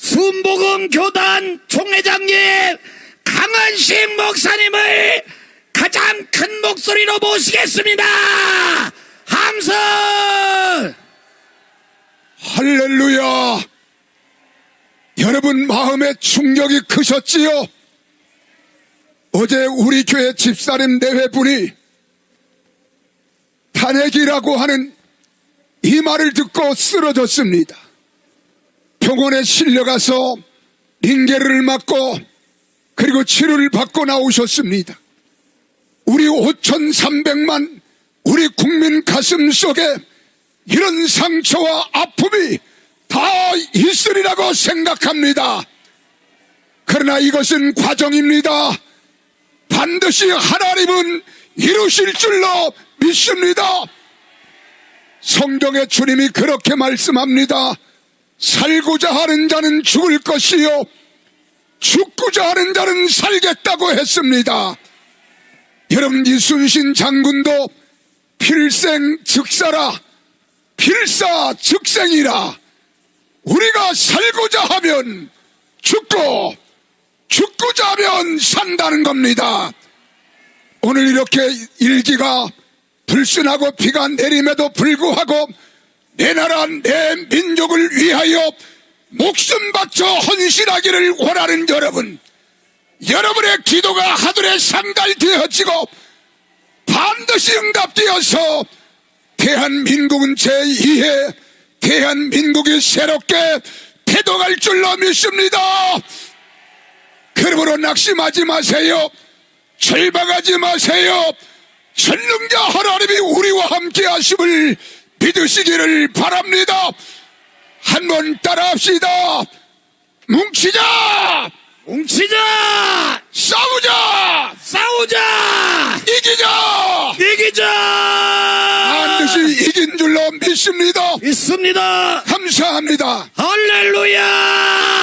순복음 교단 총회장님 강은식 목사님을 가장 큰 목소리로 모시겠습니다. 함성! 할렐루야! 여러분 마음에 충격이 크셨지요? 어제 우리 교회 집사님 내외분이 탄핵이라고 하는 이 말을 듣고 쓰러졌습니다. 병원에 실려가서 링게를 맞고 그리고 치료를 받고 나오셨습니다. 우리 5,300만 우리 국민 가슴 속에 이런 상처와 아픔이 다 있으리라고 생각합니다. 그러나 이것은 과정입니다. 반드시 하나님은 이루실 줄로 믿습니다. 성경의 주님이 그렇게 말씀합니다. 살고자 하는 자는 죽을 것이요. 죽고자 하는 자는 살겠다고 했습니다. 여러분 이순신 장군도 필생 즉사라 필사 즉생이라 우리가 살고자 하면 죽고 죽고자 하면 산다는 겁니다. 오늘 이렇게 일기가 불순하고 비가 내림에도 불구하고 내 나라 내 민족을 위하여 목숨 바쳐 헌신하기를 원하는 여러분 여러분의 기도가 하늘에 상달되어지고 반드시 응답되어서 대한민국은 제2회 대한민국이 새롭게 태동할 줄로 믿습니다. 그러므로 낙심하지 마세요. 절박하지 마세요. 전능자 하나님이 우리와 함께 하심을 믿으시기를 바랍니다. 한번 따라합시다. 뭉치자! 뭉치자! 싸우자! 싸우자! 이기자! 이기자! 반드시 이긴 줄로 믿습니다. 믿습니다. 감사합니다. 할렐루야!